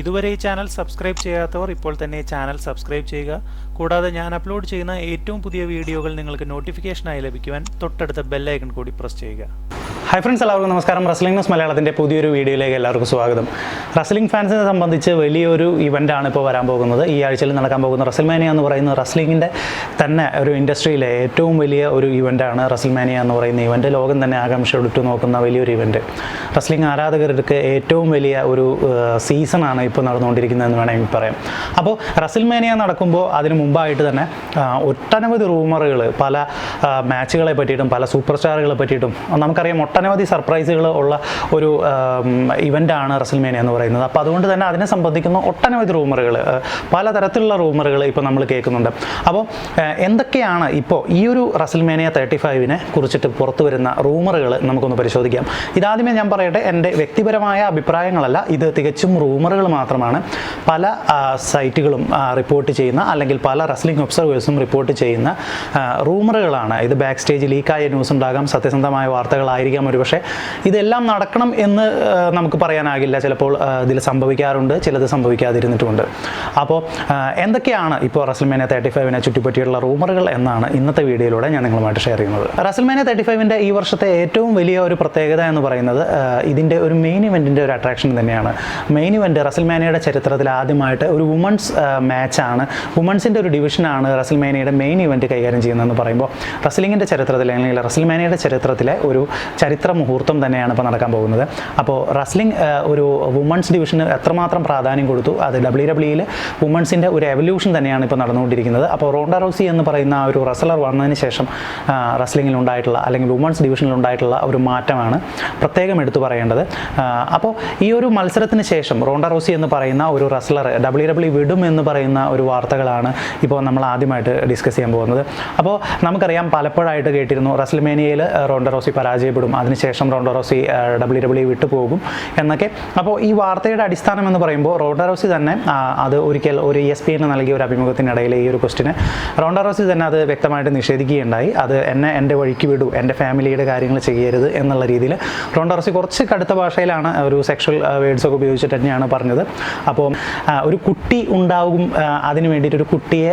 ഇതുവരെ ഈ channel subscribe ചെയ്യാത്തവർ ഇപ്പോൾ തന്നെ ചാനൽ സബ്സ്ക്രൈബ് ചെയ്യുക. കൂടാതെ ഞാൻ അപ്ലോഡ് ചെയ്യുന്ന ഏറ്റവും പുതിയ വീഡിയോകൾ നിങ്ങൾക്ക് നോട്ടിഫിക്കേഷനായി ലഭിക്കുവാൻ തൊട്ടടുത്ത ബെല്ലൈക്കൺ കൂടി പ്രസ് ചെയ്യുക. ഹായ് ഫ്രണ്ട്സ് എല്ലാവർക്കും നമസ്കാരം. റസ്ലിംഗ് ന്യൂസ് മലയാളത്തിന്റെ പുതിയൊരു വീഡിയോയിലേക്ക് എല്ലാവർക്കും സ്വാഗതം. റസ്ലിംഗ് ഫാൻസിനെ സംബന്ധിച്ച് വലിയൊരു ഇവന്റാണ് ഇപ്പോൾ വരാൻ പോകുന്നത്. ഈ ആഴ്ചയിൽ നടക്കാൻ പോകുന്ന റസൽമാനിയ എന്ന് പറയുന്ന റസ്ലിങ്ങിന്റെ തന്നെ ഒരു ഇൻഡസ്ട്രിയിലെ ഏറ്റവും വലിയ ഒരു ഇവന്റാണ് റസൽമാനിയ എന്ന് പറയുന്ന ഇവന്റ് ലോകം തന്നെ ആകാംക്ഷയോടിട്ട് നോക്കുന്ന വലിയൊരു ഇവന്റ് റസ്ലിംഗ് ആരാധകർക്ക് ഏറ്റവും വലിയ ഒരു സീസണാണ് ഇപ്പോൾ നടന്നുകൊണ്ടിരിക്കുന്നതെന്ന് വേണമെങ്കിൽ പറയാം. അപ്പോൾ റസിൽമേനിയ നടക്കുമ്പോൾ അതിന് മുമ്പായിട്ട് തന്നെ ഒട്ടനവധി റൂമറുകൾ പല മാച്ചുകളെ പറ്റിയിട്ടും പല സൂപ്പർ സ്റ്റാറുകളെ പറ്റിയിട്ടും നമുക്കറിയാം ഒട്ടനവധി സർപ്രൈസുകൾ ഉള്ള ഒരു ഇവന്റാണ് റസൽമേനിയ എന്ന് പറയുന്നത്. അപ്പോൾ അതുകൊണ്ട് തന്നെ അതിനെ സംബന്ധിക്കുന്ന ഒട്ടനവധി റൂമറുകൾ പലതരത്തിലുള്ള റൂമറുകൾ ഇപ്പോൾ നമ്മൾ കേൾക്കുന്നുണ്ട്. അപ്പോൾ എന്തൊക്കെയാണ് ഇപ്പോൾ ഈ ഒരു റസൽമേനിയ തേർട്ടി ഫൈവിനെ കുറിച്ചിട്ട് പുറത്തു വരുന്ന റൂമറുകൾ നമുക്കൊന്ന് പരിശോധിക്കാം. ഇതാദ്യമേ ഞാൻ പറയട്ടെ എന്റെ വ്യക്തിപരമായ അഭിപ്രായങ്ങളല്ല ഇത് തികച്ചും റൂമറുകൾ മാത്രമാണ്. പല സൈറ്റുകളും റിപ്പോർട്ട് ചെയ്യുന്ന അല്ലെങ്കിൽ പല റസ്ലിംഗ് ഒബ്സർവേഴ്സും റിപ്പോർട്ട് ചെയ്യുന്ന റൂമറുകളാണ്. ഇത് ബാക്ക് സ്റ്റേജ് ലീക്കായ ന്യൂസ് ഉണ്ടാകാം സത്യസന്ധമായ വാർത്തകളായിരിക്കാം ഒരുപക്ഷെ ഇതെല്ലാം നടക്കണം എന്ന് നമുക്ക് പറയാനാകില്ല. ചിലപ്പോൾ ഇതിൽ സംഭവിക്കാറുണ്ട് ചിലത് സംഭവിക്കാതിരുന്നിട്ടുമുണ്ട്. അപ്പോൾ എന്തൊക്കെയാണ് ഇപ്പോൾ റസൽമേനിയ തേർട്ടി ഫൈവിനെ ചുറ്റിപ്പറ്റിയുള്ള റൂമറുകൾ എന്നാണ് ഇന്നത്തെ വീഡിയോയിലൂടെ ഞാൻ നിങ്ങളുമായിട്ട് ഷെയർ ചെയ്യുന്നത്. റസൽമേനിയ തേർട്ടി ഫൈവിന്റെ ഈ വർഷത്തെ ഏറ്റവും വലിയ ഒരു പ്രത്യേകത എന്ന് പറയുന്നത് ഇതിന്റെ ഒരു മെയിൻ ഇവന്റിന്റെ ഒരു അട്രാക്ഷൻ തന്നെയാണ്. മെയിൻ ഇവന്റ് റസൽമേനയുടെ ചരിത്രത്തിൽ ആദ്യമായിട്ട് ഒരു വുമൺസ് മാച്ചാണ്. വുമൺസിന്റെ ഒരു ഡിവിഷനാണ് റസൽമേനയുടെ മെയിൻ ഇവന്റ് കൈകാര്യം ചെയ്യുന്നതെന്ന് പറയുമ്പോൾ റസ്ലിങ്ങിന്റെ ചരിത്രത്തിൽ അല്ലെങ്കിൽ റസൽമേനയുടെ ചരിത്രത്തിലെ ഒരു ചരിത്ര മുഹൂർത്തം തന്നെയാണ് ഇപ്പോൾ നടക്കാൻ പോകുന്നത്. അപ്പോൾ റസ്ലിംഗ് ഒരു വുമൺസ് ഡിവിഷന് എത്രമാത്രം പ്രാധാന്യം കൊടുത്തു? അത് ഡബ്ല്യു ഡബ്ല്യുയിൽ വുമൺസിന്റെ ഒരു എവല്യൂഷൻ തന്നെയാണ് ഇപ്പോൾ നടന്നുകൊണ്ടിരിക്കുന്നത്. അപ്പോൾ റോണ്ട റോസി എന്ന് പറയുന്ന ഒരു റസ്ലർ വന്നതിന് ശേഷം റസ്ലിങ്ങിൽ ഉണ്ടായിട്ടുള്ള അല്ലെങ്കിൽ വുമൺസ് ഡിവിഷനിൽ ഉണ്ടായിട്ടുള്ള ഒരു മാറ്റമാണ് പ്രത്യേകം എടുത്തു പറയേണ്ടത്. അപ്പോൾ ഈ ഒരു മത്സരത്തിന് ശേഷം റോണ്ട റോസി എന്ന് പറയുന്ന ഒരു റസ്ലർ ഡബ്ല്യു ഡബ്ല്യു വിടും എന്ന് പറയുന്ന ഒരു വാർത്തകളാണ് ഇപ്പോൾ നമ്മൾ ആദ്യമായിട്ട് ഡിസ്കസ് ചെയ്യാൻ പോകുന്നത്. അപ്പോൾ നമുക്കറിയാം പലപ്പോഴായിട്ട് കേട്ടിരുന്നു റസ്ൽമേനിയയിൽ റോണ്ട റോസി പരാജയപ്പെടും. അതിനുശേഷം റോണ്ട റോസി ഡബ്ല്യു ഡബ്ല്യു വിട്ടു പോകും എന്നൊക്കെ. അപ്പോൾ ഈ വാർത്തയുടെ അടിസ്ഥാനം എന്ന് പറയുമ്പോൾ റോണ്ട റോസി തന്നെ അത് ഒരിക്കൽ ഒരു എസ് പി എന്ന് നൽകിയ ഒരു അഭിമുഖത്തിനിടയിൽ ഈ ഒരു ക്വസ്റ്റിന് റോണ്ട റോസി തന്നെ അത് വ്യക്തമായിട്ട് നിഷേധിക്കുകയുണ്ടായി. അത് എന്നെ എന്റെ വഴിക്ക് വിടൂ എന്റെ ഫാമിലിയുടെ കാര്യങ്ങൾ ചെയ്യരുത് എന്നുള്ള രീതിയിൽ. റോണ്ട റോസി കുറച്ച് കടുത്ത ഭാഷയിലാണ് ഒരു സെക്ഷൽ വേർഡ്സ് ഒക്കെ ഉപയോഗിച്ചിട്ട് തന്നെയാണ് പറഞ്ഞത്. അപ്പോൾ ഒരു കുട്ടി ഉണ്ടാകും അതിന് വേണ്ടിയിട്ട് ഒരു കുട്ടിയെ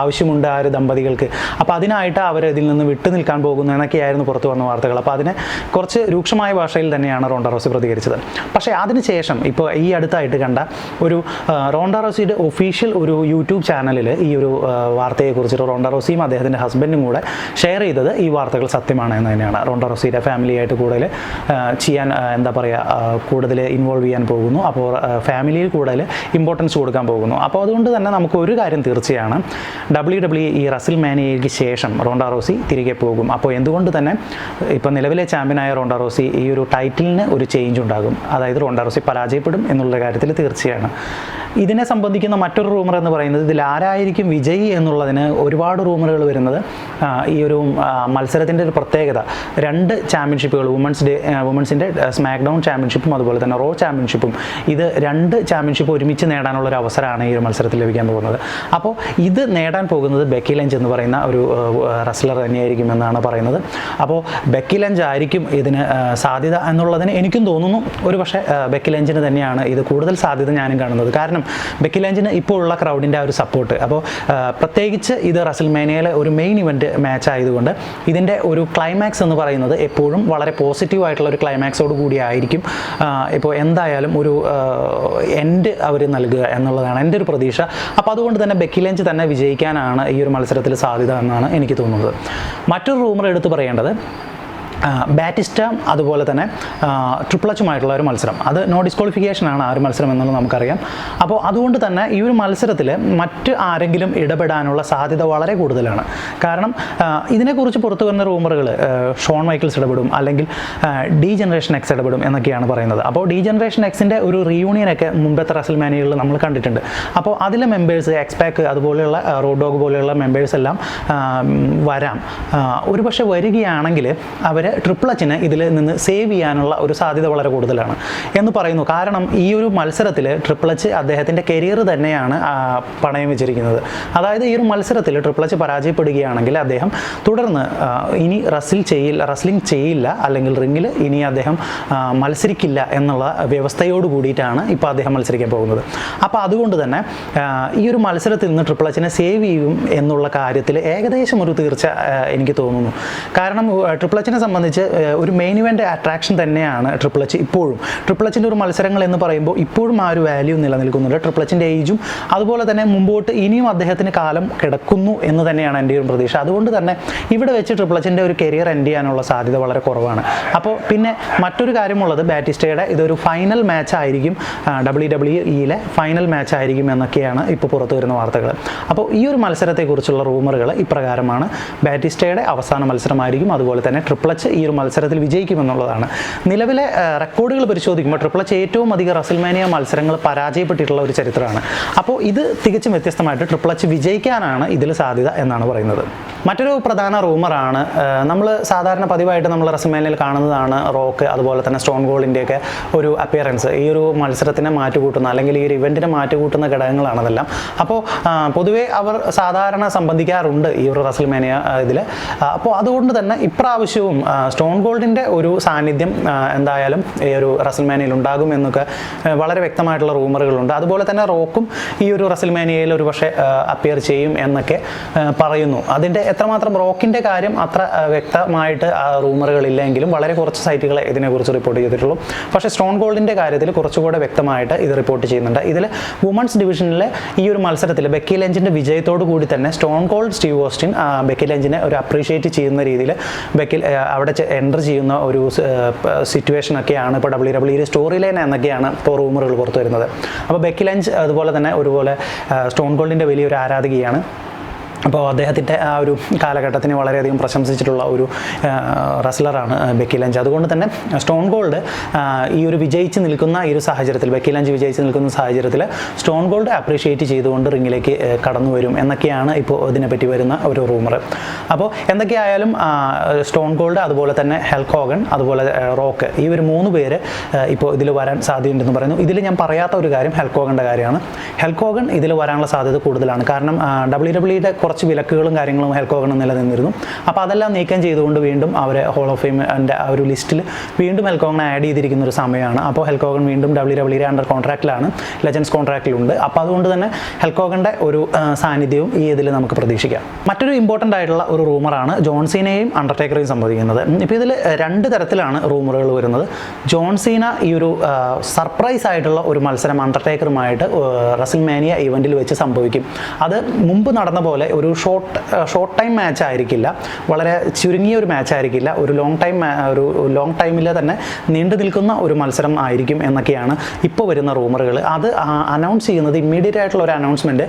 ആവശ്യമുണ്ട് ആ ഒരു ദമ്പതികൾക്ക്. അപ്പോൾ അതിനായിട്ട് അവർ ഇതിൽ നിന്ന് വിട്ടു നിൽക്കാൻ പോകുന്നു എന്നൊക്കെയായിരുന്നു പുറത്തു വന്ന വാർത്തകൾ. അപ്പോൾ അതിന് കുറച്ച് രൂക്ഷമായ ഭാഷയിൽ തന്നെയാണ് റോണ്ട റോസി പ്രതികരിച്ചത്. പക്ഷേ അതിനുശേഷം ഇപ്പോൾ ഈ അടുത്തായിട്ട് കണ്ട ഒരു റോണ്ടാറോസിയുടെ റോണ്ട റോസിയുടെ ഒഫീഷ്യൽ ഒരു യൂട്യൂബ് ചാനലിൽ ഈ ഒരു വാർത്തയെക്കുറിച്ചിട്ട് റോണ്ട റോസിയും അദ്ദേഹത്തിന്റെ ഹസ്ബൻഡും കൂടെ ഷെയർ ചെയ്തത് ഈ വാർത്തകൾ സത്യമാണ് എന്ന് തന്നെയാണ്. റോണ്ട റോസിയുടെ ഫാമിലിയായിട്ട് കൂടുതൽ ചെയ്യാൻ എന്താ പറയുക കൂടുതൽ ഇൻവോൾവ് ചെയ്യാൻ പോകുന്നു. അപ്പോൾ ഫാമിലിയിൽ കൂടുതൽ ഇമ്പോർട്ടൻസ് കൊടുക്കാൻ പോകുന്നു. അപ്പോൾ അതുകൊണ്ട് തന്നെ നമുക്ക് ഒരു കാര്യം തീർച്ചയാണ്. ഡബ്ല്യു ഡബ്ല്യു ഈ റസിൽ മാനിയയ്ക്ക് ശേഷം റോണ്ട റോസി തിരികെ പോകും. അപ്പോൾ എന്തുകൊണ്ട് തന്നെ ഇപ്പോൾ നിലവിലെ ചാമ്പ്യനായ റോണ്ട റോസി ഈ ഒരു ടൈറ്റിലിന് ഒരു ചേഞ്ച് ഉണ്ടാകും. അതായത് റോണ്ട റോസി പരാജയപ്പെടും എന്നുള്ള കാര്യത്തിൽ തീർച്ചയാണ്. ഇതിനെ സംബന്ധിക്കുന്ന മറ്റൊരു റൂമർ എന്ന് പറയുന്നത് ഇതിൽ ആരായിരിക്കും വിജയി എന്നുള്ളതിന് ഒരുപാട് റൂമറുകൾ വരുന്നത് ഈ ഒരു മത്സരത്തിന്റെ ഒരു പ്രത്യേകത. രണ്ട് ചാമ്പ്യൻഷിപ്പുകൾ വുമൻസ് ഡേ വുമൻസിന്റെ സ്മാക്ക് ഡൗൺ ചാമ്പ്യൻഷിപ്പും അതുപോലെ തന്നെ റോ ചാമ്പ്യൻഷിപ്പും. ഇത് രണ്ട് ചാമ്പ്യൻഷിപ്പ് ഒരുമിച്ച് നേടാനുള്ള ഒരു അവസരമാണ് ഈ ഒരു മത്സരത്തിൽ ലഭിക്കാൻ പോകുന്നത്. അപ്പോൾ ഇത് നേടാൻ പോകുന്നത് ബെക്കി ലഞ്ച് എന്ന് പറയുന്ന ഒരു റസ്ലർ തന്നെയായിരിക്കും എന്നാണ് പറയുന്നത്. അപ്പോൾ ബെക്കി ലഞ്ച് ആയിരിക്കും ഇതിന് സാധ്യത എന്നുള്ളതിന് എനിക്കും തോന്നുന്നു. ഒരു പക്ഷേ ബെക്കി ലഞ്ചിന് തന്നെയാണ് ഇത് കൂടുതൽ സാധ്യത ഞാനും കാണുന്നത്. കാരണം ബെക്കി ലാഞ്ചിന് ഇപ്പോൾ ഉള്ള ക്രൗഡിന്റെ ആ ഒരു സപ്പോർട്ട് അപ്പോൾ പ്രത്യേകിച്ച് ഇത് റസൽമേനയിലെ ഒരു മെയിൻ ഇവന്റ് മാച്ച് ആയതുകൊണ്ട് ഇതിന്റെ ഒരു ക്ലൈമാക്സ് എന്ന് പറയുന്നത് എപ്പോഴും വളരെ പോസിറ്റീവ് ആയിട്ടുള്ള ഒരു ക്ലൈമാക്സോട് കൂടി ആയിരിക്കും. ഇപ്പോൾ എന്തായാലും ഒരു എൻഡ് അവർ നൽകുക എന്നുള്ളതാണ് എന്റെ ഒരു പ്രതീക്ഷ. അപ്പോൾ അതുകൊണ്ട് തന്നെ ബെക്കി ലഞ്ച് തന്നെ വിജയിക്കാനാണ് ഈ ഒരു മത്സരത്തിൽ സാധ്യത എന്നാണ് എനിക്ക് തോന്നുന്നത്. മറ്റൊരു റൂമർ എടുത്ത് പറയേണ്ടത് ബാറ്റിസ്റ്റ അതുപോലെ തന്നെ ട്രിപ്പിൾ എച്ചുമായിട്ടുള്ള ഒരു മത്സരം. അത് നോ ഡിസ്ക്വാളിഫിക്കേഷൻ ആണ് ആ ഒരു മത്സരം എന്നുള്ളത് നമുക്കറിയാം. അപ്പോൾ അതുകൊണ്ട് തന്നെ ഈ ഒരു മത്സരത്തിൽ മറ്റ് ആരെങ്കിലും ഇടപെടാനുള്ള സാധ്യത വളരെ കൂടുതലാണ്. കാരണം ഇതിനെക്കുറിച്ച് പുറത്തു വരുന്ന റൂമറുകൾ ഷോൺ മൈക്കിൾസ് ഇടപെടും അല്ലെങ്കിൽ ഡി ജനറേഷൻ എക്സ് ഇടപെടും എന്നൊക്കെയാണ് പറയുന്നത്. അപ്പോൾ ഡി ജനറേഷൻ എക്സിന്റെ ഒരു റീയൂണിയനൊക്കെ മുമ്പത്തെ റസൽ മാനുകളിൽ നമ്മൾ കണ്ടിട്ടുണ്ട്. അപ്പോൾ അതിലെ മെമ്പേഴ്സ് എക്സ്പാക്ക് അതുപോലെയുള്ള റോഡ് ഡോഗ് പോലെയുള്ള മെമ്പേഴ്സ് എല്ലാം വരാം. ഒരുപക്ഷെ വരികയാണെങ്കിൽ അവർ ട്രിപ്പിൾ എച്ചിനെ ഇതിൽ നിന്ന് സേവ് ചെയ്യാനുള്ള ഒരു സാധ്യത വളരെ കൂടുതലാണ് എന്ന് പറയുന്നു. കാരണം ഈ ഒരു മത്സരത്തിൽ ട്രിപ്പിൾ എച്ച് അദ്ദേഹത്തിന്റെ കരിയർ തന്നെയാണ് പണയം വെച്ചിരിക്കുന്നത്. അതായത് ഈ ഒരു മത്സരത്തിൽ ട്രിപ്പിൾ എച്ച് പരാജയപ്പെടുകയാണെങ്കിൽ അദ്ദേഹം തുടർന്ന് ഇനി റസിൽ ചെയ്യില്ല റസ്ലിംഗ് ചെയ്യില്ല അല്ലെങ്കിൽ റിങ്ങിൽ ഇനി അദ്ദേഹം മത്സരിക്കില്ല എന്നുള്ള വ്യവസ്ഥയോട് കൂടിയിട്ടാണ് ഇപ്പോൾ അദ്ദേഹം മത്സരിക്കാൻ പോകുന്നത്. അപ്പോൾ അതുകൊണ്ട് തന്നെ ഈ ഒരു മത്സരത്തിൽ നിന്ന് ട്രിപ്പിൾ എച്ചിനെ സേവ് ചെയ്യും എന്നുള്ള കാര്യത്തിൽ ഏകദേശം ഒരു തീർച്ച എനിക്ക് തോന്നുന്നു. കാരണം ട്രിപ്പിൾ എച്ചിനെ സംബന്ധിച്ച് ആ, ഒരു മെയിൻ ഇവന്റ് അട്രാക്ഷൻ തന്നെയാണ് ട്രിപ്പിൾ എച്ച് ഇപ്പോഴും. ട്രിപ്പിൾ എച്ചിന്റെ ഒരു മത്സരങ്ങൾ എന്ന് പറയുമ്പോൾ ഇപ്പോഴും ആ ഒരു വാല്യൂ നിലനിൽക്കുന്നുണ്ട്. ട്രിപ്പിൾ എച്ചിന്റെ ഏജും അതുപോലെ തന്നെ മുമ്പോട്ട് ഇനിയും അദ്ദേഹത്തിന് കാലം കിടക്കുന്നു എന്ന് തന്നെയാണ് എന്റെ ഒരു പ്രതീക്ഷ. അതുകൊണ്ട് തന്നെ ഇവിടെ വെച്ച് ട്രിപ്പിൾ എച്ചിന്റെ ഒരു കരിയർ എൻഡ് ചെയ്യാനുള്ള സാധ്യത വളരെ കുറവാണ്. അപ്പോൾ പിന്നെ മറ്റൊരു കാര്യമുള്ളത് ബാറ്റിസ്റ്റയുടെ ഇതൊരു ഫൈനൽ മാച്ച് ആയിരിക്കും ഡബ്ല്യു ഡബ്ല്യു ഇയിലെ ഫൈനൽ മാച്ച് ആയിരിക്കും എന്നൊക്കെയാണ് ഇപ്പോൾ പുറത്തു വരുന്ന വാർത്തകൾ. അപ്പോൾ ഈ ഒരു മത്സരത്തെക്കുറിച്ചുള്ള റൂമറുകൾ ഇപ്രകാരമാണ്. ബാറ്റിസ്റ്റയുടെ അവസാന മത്സരമായിരിക്കും. അതുപോലെ തന്നെ ട്രിപ്പിൾ എച്ച് ഈ ഒരു മത്സരത്തിൽ വിജയിക്കുമെന്നുള്ളതാണ്. നിലവിലെ റെക്കോർഡുകൾ പരിശോധിക്കുമ്പോൾ ട്രിപ്പിൾ എച്ച് ഏറ്റവും അധികം റസിൽമാനിയ മത്സരങ്ങൾ പരാജയപ്പെട്ടിട്ടുള്ള ഒരു ചരിത്രമാണ്. അപ്പോൾ ഇത് തികച്ചും വ്യത്യസ്തമായിട്ട് ട്രിപ്പിൾ എച്ച് വിജയിക്കാനാണ് ഇതിൽ സാധ്യത എന്നാണ് പറയുന്നത്. മറ്റൊരു പ്രധാന റൂമറാണ് നമ്മൾ സാധാരണ പതിവായിട്ട് നമ്മൾ റസിൽമാനിയയിൽ കാണുന്നതാണ് റോക്ക് അതുപോലെ തന്നെ സ്റ്റോൺ ഗോളിന്റെയൊക്കെ ഒരു അപ്പിയറൻസ് ഈ ഒരു മത്സരത്തിനെ മാറ്റുകൂട്ടുന്ന അല്ലെങ്കിൽ ഈ ഒരു ഇവന്റിനെ മാറ്റുകൂട്ടുന്ന ഘടകങ്ങളാണ് അതെല്ലാം അപ്പോൾ പൊതുവേ അവർ സാധാരണ സംബന്ധിക്കാറുണ്ട് ഈ ഒരു റസിൽമാനിയ ഇതിൽ അപ്പോൾ അതുകൊണ്ട് തന്നെ ഇപ്രാവശ്യവും സ്റ്റോൺ ഗോൾഡിന്റെ ഒരു സാന്നിധ്യം എന്തായാലും ഈ ഒരു റസൽമാനിയിൽ ഉണ്ടാകും എന്നൊക്കെ വളരെ വ്യക്തമായിട്ടുള്ള റൂമറുകളുണ്ട്. അതുപോലെ തന്നെ റോക്കും ഈ ഒരു റസൽമാനിയയിൽ ഒരു പക്ഷേ അപ്പിയർ ചെയ്യും എന്നൊക്കെ പറയുന്നു. അതിന്റെ എത്രമാത്രം റോക്കിന്റെ കാര്യം അത്ര വ്യക്തമായിട്ട് റൂമറുകളില്ലെങ്കിലും വളരെ കുറച്ച് സൈറ്റുകളെ ഇതിനെക്കുറിച്ച് റിപ്പോർട്ട് ചെയ്തിട്ടുള്ളൂ. പക്ഷേ സ്റ്റോൺ ഗോൾഡിന്റെ കാര്യത്തിൽ കുറച്ചുകൂടെ വ്യക്തമായിട്ട് ഇത് റിപ്പോർട്ട് ചെയ്യുന്നുണ്ട്. ഇതിൽ വുമൺസ് ഡിവിഷനിലെ ഈ ഒരു മത്സരത്തിൽ ബെക്കി ലഞ്ചിന്റെ വിജയത്തോടു കൂടി തന്നെ Stone Cold Steve Austin Becky ലഞ്ചിനെ ഒരു അപ്രീഷിയേറ്റ് ചെയ്യുന്ന രീതിയിൽ ബെക്കി അവിടെ എന്റർ ചെയ്യുന്ന ഒരു സിറ്റുവേഷനൊക്കെയാണ് ഇപ്പോൾ ഡബ്ല്യു ഡബ്ല്യു സ്റ്റോറി ലൈൻ എന്നൊക്കെയാണ് ഇപ്പോൾ റൂമറുകൾ പുറത്തു വരുന്നത്. അപ്പോൾ ബെക്കി ലഞ്ച് അതുപോലെ തന്നെ ഒരുപോലെ സ്റ്റോൺ ഗോൾഡിന്റെ വലിയൊരു ആരാധികയാണ്. അപ്പോൾ അദ്ദേഹത്തിന്റെ ആ ഒരു കാലഘട്ടത്തിന് വളരെയധികം പ്രശംസിച്ചിട്ടുള്ള ഒരു റസ്ലറാണ് ബക്കി ലഞ്ച്. അതുകൊണ്ട് തന്നെ സ്റ്റോൺ ഗോൾഡ് ഈ ഒരു വിജയിച്ച് നിൽക്കുന്ന ഈ ഒരു സാഹചര്യത്തിൽ ബക്കി ലഞ്ച് വിജയിച്ച് നിൽക്കുന്ന സാഹചര്യത്തിൽ സ്റ്റോൺ ഗോൾഡ് അപ്രീഷിയേറ്റ് ചെയ്തുകൊണ്ട് റിങ്ങിലേക്ക് കടന്നു വരും എന്നൊക്കെയാണ് ഇപ്പോൾ ഇതിനെപ്പറ്റി വരുന്ന ഒരു റൂമർ അപ്പോൾ എന്തൊക്കെയായാലും സ്റ്റോൺ ഗോൾഡ് അതുപോലെ തന്നെ ഹെൽക്കോഗൺ അതുപോലെ റോക്ക് ഈ ഒരു മൂന്ന് പേര് ഇപ്പോൾ ഇതിൽ വരാൻ സാധ്യതയുണ്ടെന്ന് പറയുന്നു. ഇതിൽ ഞാൻ പറയാത്ത ഒരു കാര്യം ഹെൽക്കോഗന്റെ കാര്യമാണ്. ഹെൽക്കോഗൺ ഇതിൽ വരാനുള്ള സാധ്യത കൂടുതലാണ്. കാരണം ഡബ്ല്യു ഡബ്ല്യുടെ കുറച്ച് വിലക്കുകളും കാര്യങ്ങളും ഹെൽക്കോഗണ് നിലനിന്നിരുന്നു അപ്പോൾ അതെല്ലാം നീക്കം ചെയ്തുകൊണ്ട് വീണ്ടും അവർ ഹോൾ ഓഫ് ഫെയിമിന്റെ ആ ഒരു ലിസ്റ്റിൽ വീണ്ടും ഹെൽക്കോഗൺ ആഡ് ചെയ്തിരിക്കുന്ന ഒരു സമയമാണ്. അപ്പോൾ ഹെൽക്കോഗൺ വീണ്ടും ഡബ്ല്യു ഡബ്ല്യു അണ്ടർ കോൺട്രാക്റ്റിലാണ് ലെജൻസ് കോൺട്രാക്റ്റിലുണ്ട് അപ്പോൾ അതുകൊണ്ട് തന്നെ ഹെൽക്കോഗന്റെ ഒരു സാന്നിധ്യവും ഈ ഇതിൽ നമുക്ക് പ്രതീക്ഷിക്കാം. മറ്റൊരു ഇമ്പോർട്ടന്റ് ആയിട്ടുള്ള ഒരു റൂമറാണ് ജോൺസീനയും അണ്ടർടേക്കറെയും സംഭവിക്കുന്നത് ഇപ്പോൾ ഇതിൽ രണ്ട് തരത്തിലാണ് റൂമറുകൾ വരുന്നത്. ജോൺസീന ഈ ഒരു സർപ്രൈസ് ആയിട്ടുള്ള ഒരു മത്സരം അണ്ടർടേക്കറുമായിട്ട് റസിൽമാനിയ ഇവന്റിൽ വെച്ച് സംഭവിക്കും. അത് മുമ്പ് നടന്ന പോലെ ഒരു ഷോർട്ട് ഷോർട്ട് ടൈം മാച്ച് ആയിരിക്കില്ല. വളരെ ചുരുങ്ങിയ ഒരു മാച്ച് ആയിരിക്കില്ല. ഒരു ലോങ് ടൈം ഒരു ലോങ് ടൈമിൽ തന്നെ നീണ്ടു നിൽക്കുന്ന ഒരു മത്സരം ആയിരിക്കും എന്നൊക്കെയാണ് ഇപ്പോൾ വരുന്ന റൂമറുകൾ അത് അനൗൺസ് ചെയ്യുന്നത് ഇമ്മീഡിയറ്റ് ആയിട്ടുള്ള ഒരു അനൗൺസ്മെന്റ്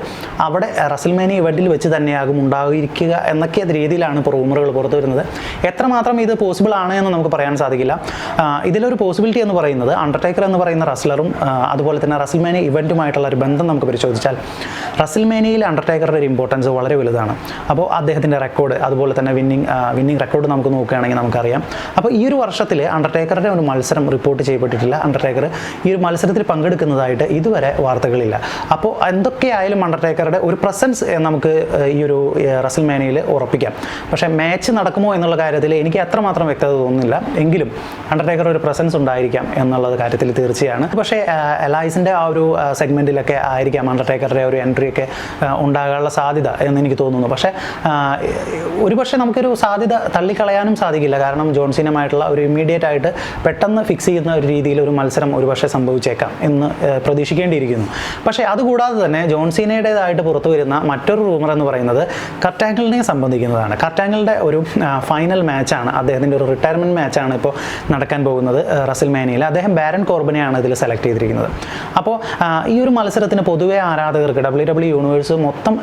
അവിടെ റസൽമേനി ഇവന്റിൽ വെച്ച് തന്നെയാകും ഉണ്ടായിരിക്കുക എന്നൊക്കെ രീതിയിലാണ് ഇപ്പോൾ റൂമറുകൾ പുറത്തു വരുന്നത്. എത്രമാത്രം ഇത് പോസിബിൾ ആണ് എന്ന് നമുക്ക് പറയാൻ സാധിക്കില്ല. ഇതിലൊരു പോസിബിലിറ്റി എന്ന് പറയുന്നത് അണ്ടർടേക്കർ എന്ന് പറയുന്ന റസ്ലറും അതുപോലെ തന്നെ റസൽമേനി ഇവന്റുമായിട്ടുള്ള ഒരു ബന്ധം നമുക്ക് പരിശോധിച്ചാൽ റസൽമേനിയിൽ അണ്ടർടേക്കറുടെ ഒരു ഇമ്പോർട്ടൻസ് വളരെ വലുതാണ്. അപ്പോൾ അദ്ദേഹത്തിന്റെ റെക്കോർഡ് അതുപോലെ തന്നെ വിന്നിങ് വിന്നിങ് റെക്കോർഡ് നമുക്ക് നോക്കുകയാണെങ്കിൽ നമുക്കറിയാം. അപ്പോൾ ഈ ഒരു വർഷത്തിൽ അണ്ടർടേക്കറുടെ ഒരു മത്സരം റിപ്പോർട്ട് ചെയ്യപ്പെട്ടിട്ടില്ല. അണ്ടർടേക്കർ ഈ ഒരു മത്സരത്തിൽ പങ്കെടുക്കുന്നതായിട്ട് ഇതുവരെ വാർത്തകളില്ല. അപ്പോൾ എന്തൊക്കെയായാലും അണ്ടർടേക്കറുടെ ഒരു പ്രസൻസ് നമുക്ക് ഈ ഒരു റസൽ മേനയിൽ ഉറപ്പിക്കാം. പക്ഷേ മാച്ച് നടക്കുമോ എന്നുള്ള കാര്യത്തിൽ എനിക്ക് അത്രമാത്രം വ്യക്തത തോന്നുന്നില്ല. എങ്കിലും അണ്ടർടേക്കർ ഒരു പ്രസൻസ് ഉണ്ടായിരിക്കാം എന്നുള്ളത് കാര്യത്തിൽ തീർച്ചയാണ്. പക്ഷേ എലൈസിന്റെ ആ ഒരു സെഗ്മെന്റിലൊക്കെ ആയിരിക്കാം അണ്ടർടേക്കറുടെ ഒരു എൻട്രി ഒക്കെ ഉണ്ടാകാനുള്ള സാധ്യത എന്ന് എനിക്ക് തോന്നുന്നു. പക്ഷേ ഒരുപക്ഷെ നമുക്കൊരു സാധ്യത തള്ളിക്കളയാനും സാധിക്കില്ല. കാരണം ജോൺസിനുമായിട്ടുള്ള ഒരു ഇമ്മീഡിയറ്റ് ആയിട്ട് പെട്ടെന്ന് ഫിക്സ് ചെയ്യുന്ന ഒരു രീതിയിൽ ഒരു മത്സരം ഒരുപക്ഷെ സംഭവിച്ചേക്കാം എന്ന് പ്രതീക്ഷിക്കേണ്ടിയിരിക്കുന്നു. പക്ഷേ അതുകൂടാതെ തന്നെ ജോൺസീനയുടേതായിട്ട് പുറത്തു വരുന്ന മറ്റൊരു റൂമർ എന്ന് പറയുന്നത് കർട്ടാങ്കിളിനെ സംബന്ധിക്കുന്നതാണ്. കർട്ടാങ്കിളുടെ ഒരു ഫൈനൽ മാച്ചാണ് അദ്ദേഹത്തിന്റെ ഒരു റിട്ടയർമെന്റ് മാച്ചാണ് ഇപ്പോൾ നടക്കാൻ പോകുന്നത് റസിൽ മേനിയിൽ അദ്ദേഹം ബാരൻ കോർബനെയാണ് ഇതിൽ സെലക്ട് ചെയ്തിരിക്കുന്നത്. അപ്പോൾ ഈ ഒരു മത്സരത്തിന് പൊതുവേ ആരാധകർക്ക് ഡബ്ല്യു ഡബ്ല്യു യൂണിവേഴ്സ് മൊത്തം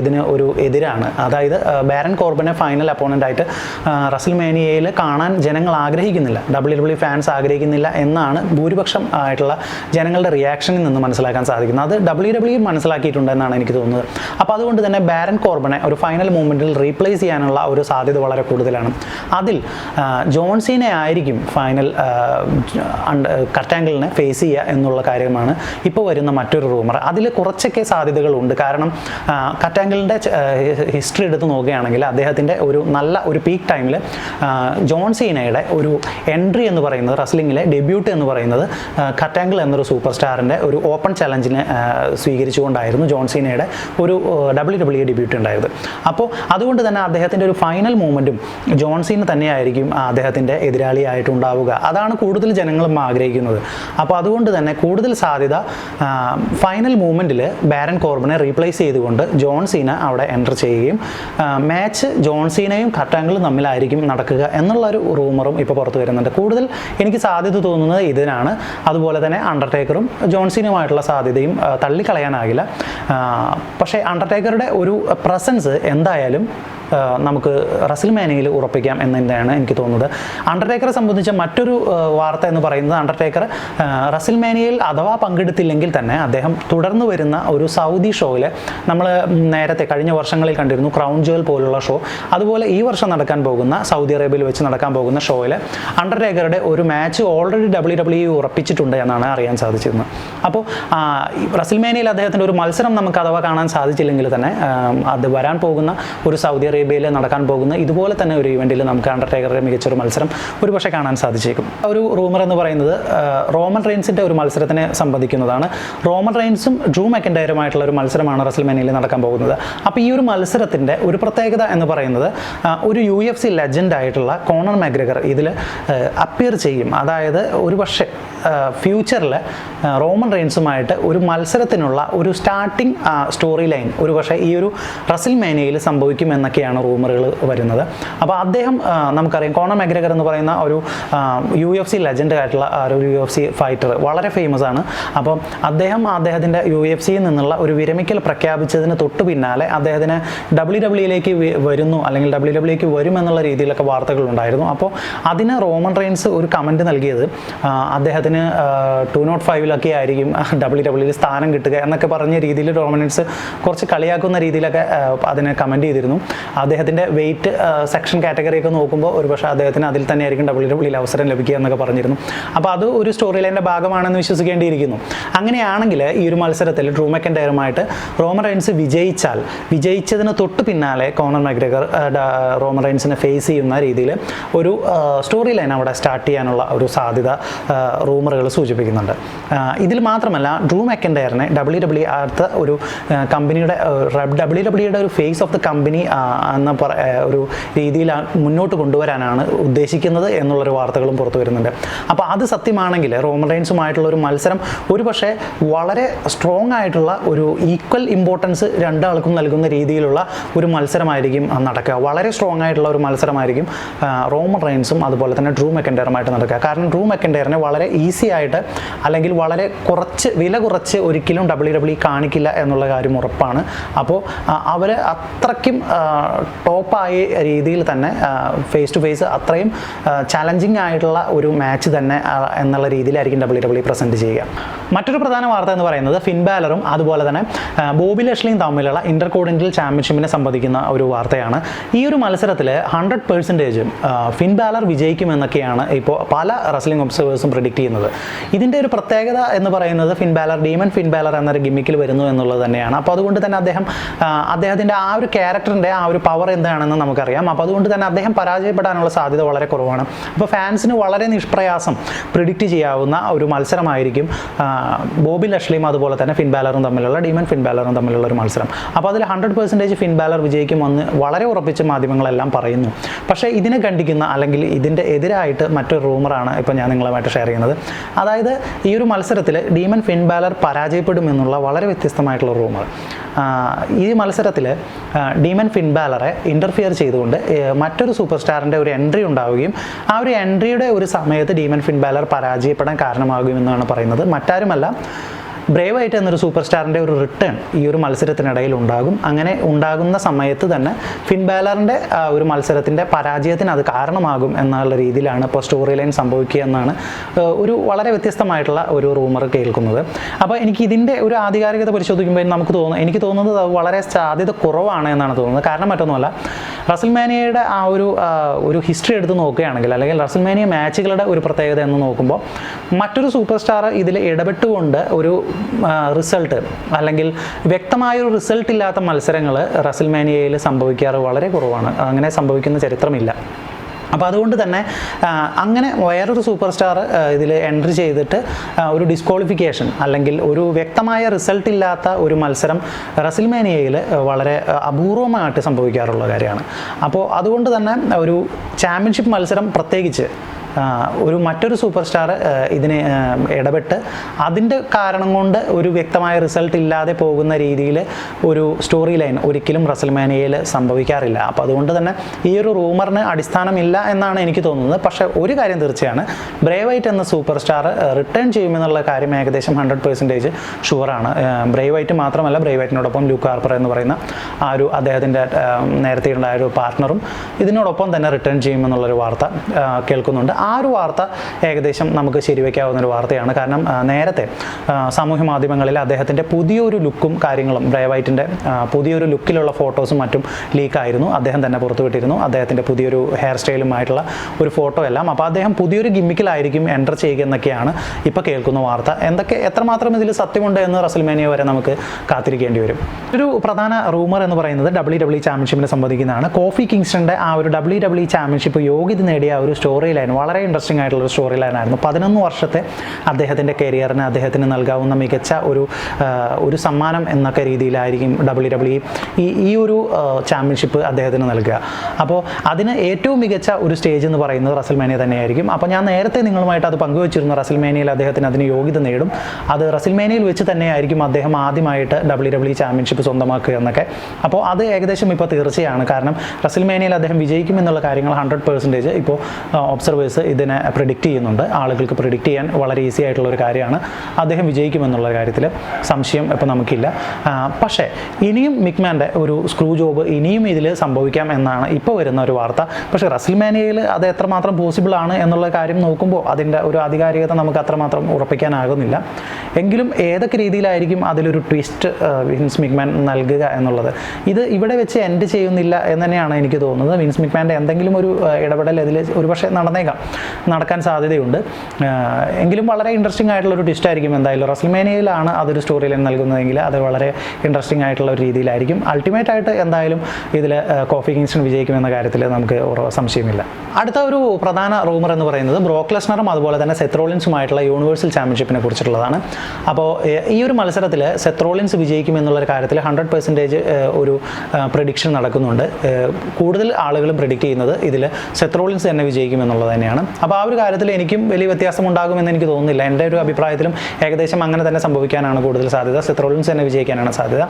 ഇതിന് ഒരു ഒരു എതിരാണ്. അതായത് ബാരൻ കോർബനെ ഫൈനൽ അപ്പോണന്റ് ആയിട്ട് ആ, റസൽ മേനിയയിൽ കാണാൻ ജനങ്ങൾ ആഗ്രഹിക്കുന്നില്ല. ഡബ്ല്യു ഡബ്ല്യു ഫാൻസ് ആഗ്രഹിക്കുന്നില്ല എന്നാണ് ഭൂരിപക്ഷം ആയിട്ടുള്ള ജനങ്ങളുടെ റിയാക്ഷനിൽ നിന്ന് മനസ്സിലാക്കാൻ സാധിക്കുന്നത്. അത് ഡബ്ല്യു ഡബ്ല്യു മനസ്സിലാക്കിയിട്ടുണ്ട് എന്നാണ് എനിക്ക് തോന്നുന്നത്. അപ്പോൾ അതുകൊണ്ട് തന്നെ ബാരൻ കോർബനെ ഒരു ഫൈനൽ മൂവ്മെന്റിൽ റീപ്ലേസ് ചെയ്യാനുള്ള ഒരു സാധ്യത വളരെ കൂടുതലാണ്. അതിൽ ജോൺസീനെ ആയിരിക്കും ഫൈനൽ കർട്ടാങ്കിളിനെ ഫേസ് ചെയ്യുക എന്നുള്ള കാര്യമാണ് ഇപ്പോൾ വരുന്ന മറ്റൊരു റൂമർ. അതിൽ കുറച്ചൊക്കെ സാധ്യതകളുണ്ട്. കാരണം കറ്റാങ്കിളിന്റെ ഹിസ്റ്ററി എടുത്ത് നോക്കുകയാണെങ്കിൽ അദ്ദേഹത്തിന്റെ ഒരു നല്ല ഒരു പീക്ക് ടൈമിൽ ജോൺ സീനയുടെ ഒരു എൻട്രി എന്ന് പറയുന്നത് റസ്ലിങ്ങിലെ ഡെബ്യൂട്ട് എന്ന് പറയുന്നത് കറ്റാങ്കിൾ എന്നൊരു സൂപ്പർ സ്റ്റാറിന്റെ ഒരു ഓപ്പൺ ചലഞ്ചിനെ സ്വീകരിച്ചുകൊണ്ടായിരുന്നു ജോൺ സീനയുടെ ഒരു ഡബ്ല്യു ഡബ്ല്യു ഡെബ്യൂട്ട് ഉണ്ടായത്. അപ്പോൾ അതുകൊണ്ട് തന്നെ അദ്ദേഹത്തിന്റെ ഒരു ഫൈനൽ മൂമെന്റും ജോൺ സീന തന്നെയായിരിക്കും അദ്ദേഹത്തിന്റെ എതിരാളിയായിട്ടുണ്ടാവുക. അതാണ് കൂടുതൽ ജനങ്ങളും ആഗ്രഹിക്കുന്നത്. അപ്പോൾ അതുകൊണ്ട് തന്നെ കൂടുതൽ സാധ്യത ഫൈനൽ മൂമെന്റിൽ ബാരൻ കോർബിനെ റീപ്ലേസ് ചെയ്തുകൊണ്ട് ജോൺ സീന അവിടെ എന്റർ ചെയ്യുകയും മാച്ച് ജോൺസീനയും കട്ടാങ്കിളും തമ്മിലായിരിക്കും നടക്കുക എന്നുള്ള ഒരു റൂമറും ഇപ്പോൾ പുറത്ത് വരുന്നുണ്ട്. കൂടുതൽ എനിക്ക് സാധ്യത തോന്നുന്നത് ഇതിനാണ്. അതുപോലെ തന്നെ അണ്ടർടേക്കറും ജോൺസീനുമായിട്ടുള്ള സാധ്യതയും തള്ളിക്കളയാനാകില്ല. പക്ഷേ അണ്ടർടേക്കറുടെ ഒരു പ്രസൻസ് എന്തായാലും നമുക്ക് റസിൽ റസിൽമാനയിൽ ഉറപ്പിക്കാം എന്ന് തന്നെയാണ് എനിക്ക് തോന്നുന്നത്. അണ്ടർടേക്കറെ സംബന്ധിച്ച മറ്റൊരു വാർത്ത എന്ന് പറയുന്നത് അണ്ടർടേക്കർ റസിൽ റസിൽമാനിയയിൽ അഥവാ പങ്കെടുത്തില്ലെങ്കിൽ തന്നെ അദ്ദേഹം തുടർന്ന് വരുന്ന ഒരു സൗദി ഷോയിൽ നമ്മൾ നേരത്തെ കഴിഞ്ഞ വർഷങ്ങളിൽ കണ്ടിരുന്നു ക്രൗൺ ജുവൽ പോലുള്ള ഷോ. അതുപോലെ ഈ വർഷം നടക്കാൻ പോകുന്ന സൗദി അറേബ്യയിൽ വെച്ച് നടക്കാൻ പോകുന്ന ഷോയിൽ അണ്ടർടേക്കറുടെ ഒരു മാച്ച് ഓൾറെഡി ഡബ്ല്യു ഡബ്ല്യു ഉറപ്പിച്ചിട്ടുണ്ട് എന്നാണ് അറിയാൻ സാധിച്ചിരുന്നത്. അപ്പോൾ റസിൽ റസിൽമേനയിൽ അദ്ദേഹത്തിന്റെ ഒരു മത്സരം നമുക്ക് അഥവാ കാണാൻ സാധിച്ചില്ലെങ്കിൽ തന്നെ അത് വരാൻ പോകുന്ന ഒരു സൗദി അറേബ്യയിൽ നടക്കാൻ പോകുന്ന ഇതുപോലെ തന്നെ ഒരു ഇവന്റിൽ നമുക്ക് അണ്ടർടേക്കറുടെ മികച്ചൊരു മത്സരം ഒരുപക്ഷെ കാണാൻ സാധിച്ചേക്കും. ഒരു റൂമർ എന്ന് പറയുന്നത് റോമൻ റെയിൻസിന്റെ ഒരു മത്സരത്തിനെ സംബന്ധിക്കുന്നതാണ്. റോമൻ റെയിൻസും ഡ്രൂ മെക്കൻഡയറുമായിട്ടുള്ള ഒരു മത്സരമാണ് റസൽ റസൽമേനയിൽ നടക്കാൻ പോകുന്നത്. അപ്പോൾ ഈ ഒരു മത്സരത്തിന്റെ ഒരു പ്രത്യേകത എന്ന് പറയുന്നത് ഒരു യു എഫ് സി ലെജൻഡ് ആയിട്ടുള്ള കോണർ മാഗ്രഗർ ഇതിൽ അപ്പിയർ ചെയ്യും. അതായത് ഒരു പക്ഷേ ഫ്യൂച്ചറിൽ റോമൻ റെയിൻസുമായിട്ട് ഒരു മത്സരത്തിനുള്ള ഒരു സ്റ്റാർട്ടിംഗ് സ്റ്റോറി ലൈൻ ഒരു പക്ഷേ ഈ ഒരു റസിൽ മേനയിൽ സംഭവിക്കും എന്നൊക്കെയാണ് റൂമറുകൾ വരുന്നത്. അപ്പോൾ അദ്ദേഹം നമുക്കറിയാം കോണർ മെഗ്രഗർ എന്ന് പറയുന്ന ഒരു യു എഫ് സി ലെജൻഡ് ആയിട്ടുള്ള ഒരു യു എഫ് സി ഫൈറ്റർ വളരെ ഫേമസ് ആണ്. അപ്പോൾ അദ്ദേഹം അദ്ദേഹത്തിന്റെ യു എഫ് സിയിൽ നിന്നുള്ള ഒരു വിരമിക്കൽ പ്രഖ്യാപിച്ചതിന് തൊട്ട് പിന്നാലെ അദ്ദേഹത്തിന് ഡബ്ല്യു ഡബ്ല്യുയിലേക്ക് വരുന്നു അല്ലെങ്കിൽ ഡബ്ല്യു വരും എന്നുള്ള രീതിയിലൊക്കെ വാർത്തകളുണ്ടായിരുന്നു. അപ്പോൾ അതിന് റോമൻ റെയിൻസ് ഒരു കമന്റ് നൽകിയത് ആ, അദ്ദേഹത്തിന് ടു നോട്ട് ഫൈവിലൊക്കെ ആയിരിക്കും ഡബ്ല്യു ഡബ്ല്യുയിൽ സ്ഥാനം കിട്ടുക എന്നൊക്കെ പറഞ്ഞ രീതിയിൽ ഡോമിനൻസ് കുറച്ച് കളിയാക്കുന്ന രീതിയിലൊക്കെ അതിനെ കമന്റ് ചെയ്തിരുന്നു. അദ്ദേഹത്തിന്റെ വെയിറ്റ് സെക്ഷൻ കാറ്റഗറി ഒക്കെ നോക്കുമ്പോൾ ഒരു പക്ഷേ അദ്ദേഹത്തിന് അതിൽ തന്നെ ആയിരിക്കും ഡബ്ല്യു ഡബ്ല്യുയിൽ അവസരം ലഭിക്കുക എന്നൊക്കെ പറഞ്ഞിരുന്നു. അപ്പോൾ അത് ഒരു സ്റ്റോറി ലൈന്റെ ഭാഗമാണെന്ന് വിശ്വസിക്കേണ്ടിയിരിക്കുന്നു. അങ്ങനെയാണെങ്കിൽ ഈ ഒരു മത്സരത്തിൽ ഡ്രൂ മെക്കൻഡയറുമായിട്ട് റോമൻ റൈൻസ് വിജയിച്ചാൽ വിജയിച്ചതിന് തൊട്ട് പിന്നാലെ കോണർ മൈഗ്രഗർ റോമൻ റൈൻസിനെ ഫേസ് ചെയ്യുന്ന രീതിയിൽ ഒരു സ്റ്റോറി ലൈൻ അവിടെ സ്റ്റാർട്ട് ചെയ്യാനുള്ള ഒരു സാധ്യത റൂമറുകൾ സൂചിപ്പിക്കുന്നുണ്ട്. ഇതിൽ മാത്രമല്ല ഡ്രൂ മെക്കൻഡയറിനെ ഡബ്ല്യു ഡബ്ല്യു അടുത്ത ഒരു കമ്പനിയുടെ ഡബ്ല്യു ഡബ്ല്യുയുടെ ഒരു ഫേസ് ഓഫ് ദ കമ്പനി എന്ന പറ- ഒരു രീതിയിൽ മുന്നോട്ട് കൊണ്ടുവരാനാണ് ഉദ്ദേശിക്കുന്നത് എന്നുള്ളൊരു വാർത്തകളും പുറത്തു വരുന്നുണ്ട്. അപ്പോൾ അത് സത്യമാണെങ്കിൽ റോമൻ റൈൻസുമായിട്ടുള്ള ഒരു മത്സരം ഒരു പക്ഷേ വളരെ സ്ട്രോങ് ആയിട്ടുള്ള ഒരു ഈക്വൽ ഇമ്പോർട്ടൻസ് രണ്ടാൾക്കും നൽകുന്ന രീതിയിലുള്ള ഒരു മത്സരമായിരിക്കും നടക്കുക. വളരെ സ്ട്രോങ് ആയിട്ടുള്ള ഒരു മത്സരമായിരിക്കും റോമൻ റെയിൻസും അതുപോലെ തന്നെ ഡ്രൂ മെക്കൻഡയറുമായിട്ട് നടക്കുക. കാരണം ഡ്രൂ മെക്കൻഡയറിനെ വളരെ ഈസി ആയിട്ട് അല്ലെങ്കിൽ വളരെ കുറച്ച് വില കുറച്ച് ഒരിക്കലും ഡബ്ല്യു ഡബ്ല്യു കാണിക്കില്ല എന്നുള്ള കാര്യം ഉറപ്പാണ്. അപ്പോൾ അവർ അത്രയ്ക്കും ടോപ്പായ രീതിയിൽ തന്നെ ഫേസ് ടു ഫേസ് അത്രയും ചലഞ്ചിങ് ആയിട്ടുള്ള ഒരു മാച്ച് തന്നെ എന്നുള്ള രീതിയിലായിരിക്കും ഡബ്ല്യു ഡബ്ല്യു പ്രസന്റ് ചെയ്യുക. മറ്റൊരു പ്രധാന വാർത്ത എന്ന് പറയുന്നത് ഫിൻബാലറും അതുപോലെ തന്നെ ബോബി ലഷ്ലിയും തമ്മിലുള്ള ഇന്റർ ചാമ്പ്യൻഷിപ്പിനെ സംബന്ധിക്കുന്ന ഒരു വാർത്തയാണ്. ഈ ഒരു മത്സരത്തിൽ ഹൺഡ്രഡ് പെർസെന്റേജും ഫിൻബാലർ വിജയിക്കുമെന്നൊക്കെയാണ് ഇപ്പോൾ പല റസ്ലിംഗ് ഒബ്സർവേഴ്സും പ്രിഡിക്റ്റ് ചെയ്യുന്നത്. ഇതിന്റെ ഒരു പ്രത്യേകത എന്ന് പറയുന്നത് ഫിൻബാലർ ഡീമൻ ഫിൻബാലർ എന്നൊരു ഗിമ്മിക്കിൽ വരുന്നു എന്നുള്ളത് തന്നെയാണ്. അപ്പോൾ അതുകൊണ്ട് തന്നെ അദ്ദേഹം അദ്ദേഹത്തിന്റെ ആ ഒരു ക്യാരക്ടറിന്റെ ആ ഒരു പവർ എന്താണെന്ന് നമുക്കറിയാം. അപ്പോൾ അതുകൊണ്ട് തന്നെ അദ്ദേഹം പരാജയപ്പെടാനുള്ള സാധ്യത വളരെ കുറവാണ്. അപ്പോൾ ഫാൻസിന് വളരെ നിഷ്പ്രയാസം പ്രിഡിക്റ്റ് ചെയ്യാവുന്ന ഒരു മത്സരമായിരിക്കും ബോബി ലഷ്ലിയും അതുപോലെ തന്നെ ഫിൻബാലറും തമ്മിലുള്ള ഡീമൻ ഫിൻബാലറും തമ്മിലുള്ള ഒരു മത്സരം. അപ്പോൾ അതിൽ ഹൺഡ്രഡ് പെർസെന്റേജ് ഫിൻബാലർ വിജയിക്കുമെന്ന് വളരെ ഉറപ്പിച്ച് മാധ്യമങ്ങളെല്ലാം പറയുന്നു. പക്ഷേ ഇതിനെ ഖണ്ഡിക്കുന്ന അല്ലെങ്കിൽ ഇതിന്റെ എതിരായിട്ട് മറ്റൊരു റൂമറാണ് ഇപ്പോൾ ഞാൻ നിങ്ങളുമായിട്ട് ഷെയർ ചെയ്യുന്നത്. അതായത് ഈ ഒരു മത്സരത്തിൽ ഡീമൻ ഫിൻബാലർ പരാജയപ്പെടുമെന്നുള്ള വളരെ വ്യത്യസ്തമായിട്ടുള്ള റൂമർ ഈ മത്സരത്തിൽ ഡീമൻ ഫിൻബാലറെ ഇന്റർഫിയർ ചെയ്തുകൊണ്ട് മറ്റൊരു സൂപ്പർ സ്റ്റാറിന്റെ ഒരു എൻട്രി ഉണ്ടാവുകയും ആ ഒരു എൻട്രിയുടെ ഒരു സമയത്ത് ഡീമൻ ഫിൻബാലർ പരാജയപ്പെടാൻ കാരണമാകുമെന്നാണ് പറയുന്നത്. മറ്റാരുമല്ല ബ്രേവ് ആയിട്ട് എന്നൊരു സൂപ്പർ സ്റ്റാറിന്റെ ഒരു റിട്ടേൺ ഈ ഒരു മത്സരത്തിനിടയിൽ ഉണ്ടാകും. അങ്ങനെ ഉണ്ടാകുന്ന സമയത്ത് തന്നെ ഫിൻ ബാലറിന്റെ ഒരു മത്സരത്തിന്റെ പരാജയത്തിന് അത് കാരണമാകും എന്നുള്ള രീതിയിലാണ് ഇപ്പോൾ സ്റ്റോറി ലൈൻ സംഭവിക്കുക എന്നാണ് ഒരു വളരെ വ്യത്യസ്തമായിട്ടുള്ള ഒരു റൂമർ കേൾക്കുന്നത്. അപ്പോൾ എനിക്ക് ഇതിന്റെ ഒരു ആധികാരികത പരിശോധിക്കുമ്പോൾ നമുക്ക് തോന്നുന്നു എനിക്ക് തോന്നുന്നത് വളരെ സാധ്യത കുറവാണ് എന്നാണ് തോന്നുന്നത്. കാരണം മറ്റൊന്നുമല്ല റസൽമാനിയയുടെ ആ ഒരു ഒരു ഹിസ്റ്ററി എടുത്ത് നോക്കുകയാണെങ്കിൽ അല്ലെങ്കിൽ റസൽമാനിയ മാച്ചുകളുടെ ഒരു പ്രത്യേകത എന്ന് നോക്കുമ്പോൾ മറ്റൊരു സൂപ്പർ സ്റ്റാർ ഇതിൽ ഇടപെട്ടുകൊണ്ട് ഒരു റിസൾട്ട് അല്ലെങ്കിൽ വ്യക്തമായൊരു റിസൾട്ട് ഇല്ലാത്ത മത്സരങ്ങൾ റസൽമാനിയയിൽ സംഭവിക്കാറ് വളരെ കുറവാണ്. അങ്ങനെ സംഭവിക്കുന്ന ചരിത്രമില്ല. അപ്പോൾ അതുകൊണ്ട് തന്നെ അങ്ങനെ വേറൊരു സൂപ്പർ സ്റ്റാർ ഇതിൽ എൻട്രി ചെയ്തിട്ട് ഒരു ഡിസ്ക്വാളിഫിക്കേഷൻ അല്ലെങ്കിൽ ഒരു വ്യക്തമായ റിസൾട്ട് ഇല്ലാത്ത ഒരു മത്സരം റസിൽമേനിയയിൽ വളരെ അപൂർവമായിട്ട് സംഭവിക്കാറുള്ള കാര്യമാണ്. അപ്പോൾ അതുകൊണ്ട് തന്നെ ഒരു ചാമ്പ്യൻഷിപ്പ് മത്സരം പ്രത്യേകിച്ച് ഒരു മറ്റൊരു സൂപ്പർ സ്റ്റാർ ഇതിനെ ഇടപെട്ട് അതിന്റെ കാരണം കൊണ്ട് ഒരു വ്യക്തമായ റിസൾട്ട് ഇല്ലാതെ പോകുന്ന രീതിയിൽ ഒരു സ്റ്റോറി ലൈൻ ഒരിക്കലും റസൽമാനിയയിൽ സംഭവിക്കാറില്ല. അപ്പോൾ അതുകൊണ്ട് തന്നെ ഈ ഒരു റൂമറിന് അടിസ്ഥാനമില്ല എന്നാണ് എനിക്ക് തോന്നുന്നത്. പക്ഷേ ഒരു കാര്യം തീർച്ചയാണ്. ബ്രേവൈറ്റ് എന്ന സൂപ്പർ സ്റ്റാർ റിട്ടേൺ ചെയ്യുമെന്നുള്ള കാര്യം ഏകദേശം ഹൺഡ്രഡ് പെർസെന്റേജ് ഷുവറാണ് ബ്രേവൈറ്റ് മാത്രമല്ല ബ്രേവൈറ്റിനോടൊപ്പം ലൂക്ക് ഹാർപ്പർ എന്ന് പറയുന്ന ആ ഒരു അദ്ദേഹത്തിന്റെ നേരത്തെ ഉണ്ടായ ഒരു പാർട്ട്ണറും ഇതിനോടൊപ്പം തന്നെ റിട്ടേൺ ചെയ്യുമെന്നുള്ളൊരു വാർത്ത കേൾക്കുന്നുണ്ട്. ആ ഒരു വാർത്ത ഏകദേശം നമുക്ക് ശരിവെക്കാവുന്ന ഒരു വാർത്തയാണ്. കാരണം നേരത്തെ സാമൂഹ്യ മാധ്യമങ്ങളിൽ അദ്ദേഹത്തിന്റെ പുതിയൊരു ലുക്കും കാര്യങ്ങളും ബ്രേവൈറ്റിന്റെ പുതിയൊരു ലുക്കിലുള്ള ഫോട്ടോസും മറ്റും ലീക്കായിരുന്നു. അദ്ദേഹം തന്നെ പുറത്തുവിട്ടിരുന്നു. അദ്ദേഹത്തിന്റെ പുതിയൊരു ഹെയർ സ്റ്റൈലുമായിട്ടുള്ള ഒരു ഫോട്ടോ എല്ലാം. അപ്പോൾ അദ്ദേഹം പുതിയൊരു ഗിമ്മിക്കിലായിരിക്കും എന്റർ ചെയ്യുക എന്നൊക്കെയാണ് ഇപ്പോൾ കേൾക്കുന്ന വാർത്ത. എന്തൊക്കെ എത്രമാത്രം ഇതിൽ സത്യമുണ്ട് എന്ന് റസൽമേനിയ വരെ നമുക്ക് കാത്തിരിക്കേണ്ടി വരും. ഒരു പ്രധാന റൂമർ എന്ന് പറയുന്നത് ഡബ്ല്യു ഡബ്ല്യു ചാമ്പ്യൻഷിപ്പിനെ സംബന്ധിക്കുന്നതാണ്. കോഫി കിങ്സ്റ്റന്റെ ആ ഒരു ഡബ്ല്യു ഡബ്ല്യു ചാമ്പ്യൻഷിപ്പ് യോഗ്യത നേടിയ ആ ഒരു സ്റ്റോറി ലൈൻ വളരെ ഇൻട്രസ്റ്റിംഗ് ആയിട്ടുള്ള ഒരു സ്റ്റോറി ലൈനായിരുന്നു പതിനൊന്ന് വർഷത്തെ അദ്ദേഹത്തിന്റെ കരിയറിന് അദ്ദേഹത്തിന് നൽകാവുന്ന മികച്ച ഒരു ഒരു സമ്മാനം എന്നൊക്കെ രീതിയിലായിരിക്കും ഡബ്ല്യു ഡബ്ല്യു ഈ ഈ ഒരു ചാമ്പ്യൻഷിപ്പ് അദ്ദേഹത്തിന് നൽകുക. അപ്പോൾ അതിന് ഏറ്റവും മികച്ച ഒരു സ്റ്റേജ് എന്ന് പറയുന്നത് റസൽമേനിയ തന്നെയായിരിക്കും. അപ്പോൾ ഞാൻ നേരത്തെ നിങ്ങളുമായിട്ട് അത് പങ്കുവച്ചിരുന്നു. റസൽമേനിയയിൽ അദ്ദേഹത്തിന് അതിന് യോഗ്യത നേടും. അത് റസൽമേനിയയിൽ വെച്ച് തന്നെയായിരിക്കും അദ്ദേഹം ആദ്യമായിട്ട് ഡബ്ല്യു ഡബ്ല്യു ചാമ്പ്യൻഷിപ്പ് സ്വന്തമാക്കുക എന്നൊക്കെ. അപ്പോൾ അത് ഏകദേശം ഇപ്പോൾ തീർച്ചയാണ്. കാരണം റസൽമേനിയയിൽ അദ്ദേഹം വിജയിക്കും എന്നുള്ള കാര്യങ്ങൾ ഹൺഡ്രഡ് പെർസെന്റേജ് ഇപ്പോൾ ഒബ്സർവേഴ്സ് ഇതിനെ പ്രിഡിക്റ്റ് ചെയ്യുന്നുണ്ട്. ആളുകൾക്ക് പ്രിഡിക്റ്റ് ചെയ്യാൻ വളരെ ഈസി ആയിട്ടുള്ള ഒരു കാര്യമാണ്. അദ്ദേഹം വിജയിക്കുമെന്നുള്ള കാര്യത്തിൽ സംശയം ഇപ്പോൾ നമുക്കില്ല. പക്ഷേ ഇനിയും മിക്മാന്റെ ഒരു സ്ക്രൂ ജോബ് ഇനിയും ഇതിൽ സംഭവിക്കാം എന്നാണ് ഇപ്പോൾ വരുന്ന ഒരു വാർത്ത. പക്ഷേ റസിൽമാനിയയിൽ അത് എത്രമാത്രം പോസിബിൾ ആണ് എന്നുള്ള കാര്യം നോക്കുമ്പോൾ അതിന്റെ ഒരു ആധികാരികത നമുക്ക് അത്രമാത്രം ഉറപ്പിക്കാനാകുന്നില്ല. എങ്കിലും ഏതൊക്കെ രീതിയിലായിരിക്കും അതിലൊരു ട്വിസ്റ്റ് വിൻസ് മിക്മാൻ നൽകുക എന്നുള്ളത്? ഇത് ഇവിടെ വെച്ച് എൻഡ് ചെയ്യുന്നില്ല എന്ന് തന്നെയാണ് എനിക്ക് തോന്നുന്നത്. വിൻസ് മിക്മാന്റെ എന്തെങ്കിലും ഒരു ഇടപെടൽ ഇതിൽ ഒരുപക്ഷെ നടന്നേക്കാം. നടക്കാൻ സാധ്യതയുണ്ട്. എങ്കിലും വളരെ ഇൻട്രസ്റ്റിംഗ് ആയിട്ടുള്ള ഒരു ട്വിസ്റ്റ് ആയിരിക്കും എന്തായാലും. റസ്ൽമേനിയയിലാണ് അതൊരു സ്റ്റോറി ലൈൻ നൽകുന്നതെങ്കിൽ അത് വളരെ ഇൻട്രസ്റ്റിംഗ് ആയിട്ടുള്ള ഒരു രീതിയിലായിരിക്കും. അൾട്ടിമേറ്റ് ആയിട്ട് എന്തായാലും ഇതിൽ കോഫി കിങ്സ്റ്റൺ വിജയിക്കുമെന്ന കാര്യത്തിൽ നമുക്ക് സംശയമില്ല. അടുത്ത ഒരു പ്രധാന റൂമർ എന്ന് പറയുന്നത് ബ്രോക്ലെസ്നറും അതുപോലെ തന്നെ സെത്രോളിൻസുമായിട്ടുള്ള യൂണിവേഴ്സൽ ചാമ്പ്യൻഷിപ്പിനെ കുറിച്ചിട്ടുള്ളതാണ്. അപ്പോൾ ഈ ഒരു മത്സരത്തിൽ സെത്രോളിൻസ് വിജയിക്കും എന്നുള്ള കാര്യത്തിൽ ഹൺഡ്രഡ് പെർസെന്റേജ് ഒരു പ്രഡിക്ഷൻ നടക്കുന്നുണ്ട്. കൂടുതൽ ആളുകളും പ്രിഡിക്റ്റ് ചെയ്യുന്നത് ഇതിൽ സെത്രോളിൻസ് തന്നെ വിജയിക്കും എന്നുള്ളത് തന്നെയാണ്. അപ്പോൾ ആ ഒരു കാര്യത്തിൽ എനിക്കും വലിയ വ്യത്യാസം ഉണ്ടാകുമെന്ന് എനിക്ക് തോന്നുന്നില്ല. എന്റെ ഒരു അഭിപ്രായത്തിലും ഏകദേശം അങ്ങനെ തന്നെ സംഭവിക്കാനാണ് കൂടുതൽ സാധ്യത. സിത്രോളിൻസ് തന്നെ വിജയിക്കാനാണ് സാധ്യത.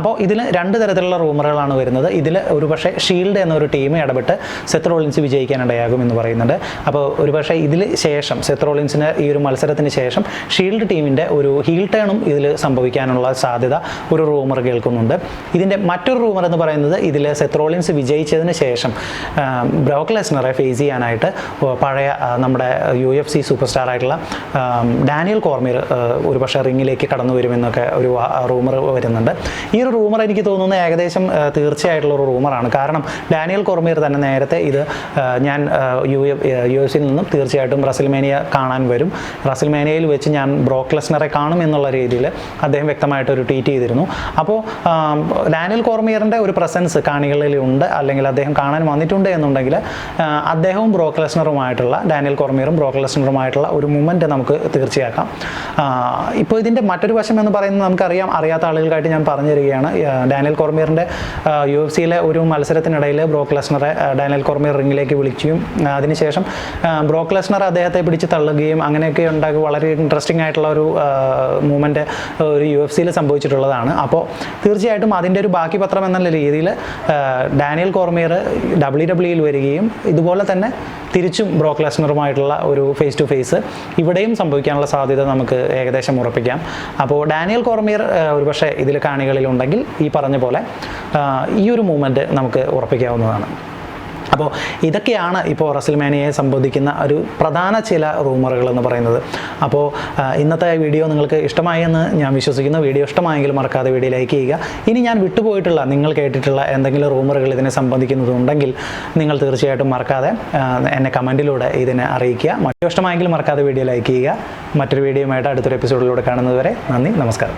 അപ്പോൾ ഇതിൽ രണ്ട് തരത്തിലുള്ള റൂമറുകളാണ് വരുന്നത്. ഇതിൽ ഒരുപക്ഷെ ഷീൽഡ് എന്നൊരു ടീം ഇടപെട്ട് സെത്രോളിൻസ് വിജയിക്കാനിടയാകും എന്ന് പറയുന്നുണ്ട്. അപ്പോൾ ഒരുപക്ഷെ ഇതിൽ ശേഷം സെത്രോളിൻസിന് ഈ ഒരു മത്സരത്തിന് ശേഷം ഷീൽഡ് ടീമിന്റെ ഒരു ഹീൽ ടേണും ഇതിൽ സംഭവിക്കാനുള്ള സാധ്യത ഒരു റൂമർ കേൾക്കുന്നുണ്ട്. ഇതിന്റെ മറ്റൊരു റൂമർ എന്ന് പറയുന്നത് ഇതിൽ സെത്രോളിൻസ് വിജയിച്ചതിന് ശേഷം ബ്രോക്ക് ലെസ്നറെ ഫേസ് ചെയ്യാനായിട്ട് പഴയ നമ്മുടെ U F C super star ആയിട്ടുള്ള ഡാനിയൽ കോർമിർ ഒരു പക്ഷേ റിങ്ങിലേക്ക് കടന്നു വരുമെന്നൊക്കെ ഒരു റൂമർ വരുന്നുണ്ട്. ഈ ഒരു റൂമർ എനിക്ക് തോന്നുന്ന ഏകദേശം തീർച്ചയായിട്ടുള്ള ഒരു റൂമറാണ്. കാരണം ഡാനിയൽ കോർമിർ തന്നെ നേരത്തെ ഇത് ഞാൻ യു യു എഫ് സിയിൽ നിന്നും തീർച്ചയായിട്ടും റസിൽമേനിയ കാണാൻ വരും. റസിൽമേനിയയിൽ വെച്ച് ഞാൻ ബ്രോക്ലസ്നറെ കാണും എന്നുള്ള രീതിയിൽ അദ്ദേഹം വ്യക്തമായിട്ട് ഒരു ട്വീറ്റ് ചെയ്തിരുന്നു. അപ്പോൾ ഡാനിയൽ കോർമിയറിന്റെ ഒരു പ്രസൻസ് കാണികളിൽ ഉണ്ട് അല്ലെങ്കിൽ അദ്ദേഹം കാണാൻ വന്നിട്ടുണ്ട് എന്നുണ്ടെങ്കിൽ അദ്ദേഹവും ബ്രോക്ക് ലെസ്നറുമായിട്ടുള്ള ഡാനിയൽ കോർമിയറും ബ്രോക്കർ ലെസ്നറുമായിട്ടുള്ള ഒരു മൂമെന്റ് നമുക്ക് തീർച്ചയാക്കാം. ഇപ്പോൾ ഇതിന്റെ മറ്റൊരു വശം എന്ന് പറയുന്നത് നമുക്കറിയാം അറിയാത്ത ആളുകൾക്കായിട്ട് ഞാൻ പറഞ്ഞു തരികയാണ് ഡാനിയൽ കോർമിയറിന്റെ യു എഫ് സിയിലെ ഒരു മത്സരത്തിനിടയിൽ ബ്രോക്ക് ലെസ്നറെ ഡാനിയൽ കോർമിയർ റിങ്ങിലേക്ക് വിളിക്കുകയും അതിനുശേഷം ബ്രോക്ക് ലെസ്നർ അദ്ദേഹത്തെ പിടിച്ച് തള്ളുകയും അങ്ങനെയൊക്കെ ഉണ്ടാക്കി വളരെ ഇൻട്രസ്റ്റിംഗ് ആയിട്ടുള്ള ഒരു മൂമെന്റ് ഒരു യു എഫ് സിയിൽ സംഭവിച്ചിട്ടുള്ളതാണ്. അപ്പോൾ തീർച്ചയായിട്ടും അതിന്റെ ഒരു ബാക്കി പത്രം എന്നുള്ള രീതിയിൽ ഡാനിയൽ കോർമിയർ ഡബ്ല്യു ഡബ്ല്യുയിൽ വരികയും ഇതുപോലെ തന്നെ തിരിച്ചും ബ്രോക്ക് ലെസ്നറുമായിട്ടുള്ള ഒരു ഫേസ് ടു ഫേസ് ഇവിടെയും സംഭവിക്കാനുള്ള സാധ്യത നമുക്ക് ഏകദേശം ഉറപ്പിക്കാം. അപ്പോൾ ഡാനിയൽ കോർമിയർ ഒരുപക്ഷെ ഇതിൽ കാണികളിലുണ്ടെങ്കിൽ ഈ പറഞ്ഞ പോലെ ഈ ഒരു മൂവ്മെന്റ് നമുക്ക് ഉറപ്പിക്കാവുന്നതാണ്. അപ്പോൾ ഇതൊക്കെയാണ് ഇപ്പോൾ റസിൽമാനിയെ സംബന്ധിക്കുന്ന ഒരു പ്രധാന ചില റൂമറുകൾ എന്ന് പറയുന്നത്. അപ്പോൾ ഇന്നത്തെ വീഡിയോ നിങ്ങൾക്ക് ഇഷ്ടമായി എന്ന് ഞാൻ വിശ്വസിക്കുന്നു. വീഡിയോ ഇഷ്ടമായെങ്കിൽ മറക്കാതെ വീഡിയോ ലൈക്ക് ചെയ്യുക. ഇനി ഞാൻ വിട്ടുപോയിട്ടുള്ള നിങ്ങൾ കേട്ടിട്ടുള്ള എന്തെങ്കിലും റൂമറുകൾ ഇതിനെ സംബന്ധിക്കുന്നതുണ്ടെങ്കിൽ നിങ്ങൾ തീർച്ചയായിട്ടും മറക്കാതെ എന്നെ കമന്റിലൂടെ ഇതിനെ അറിയിക്കുക. മറ്റു ഇഷ്ടമായെങ്കിൽ മറക്കാതെ വീഡിയോ ലൈക്ക് ചെയ്യുക. മറ്റൊരു വീഡിയോയുമായിട്ട് അടുത്തൊരു എപ്പിസോഡിലൂടെ കാണുന്നതുവരെ നന്ദി നമസ്കാരം.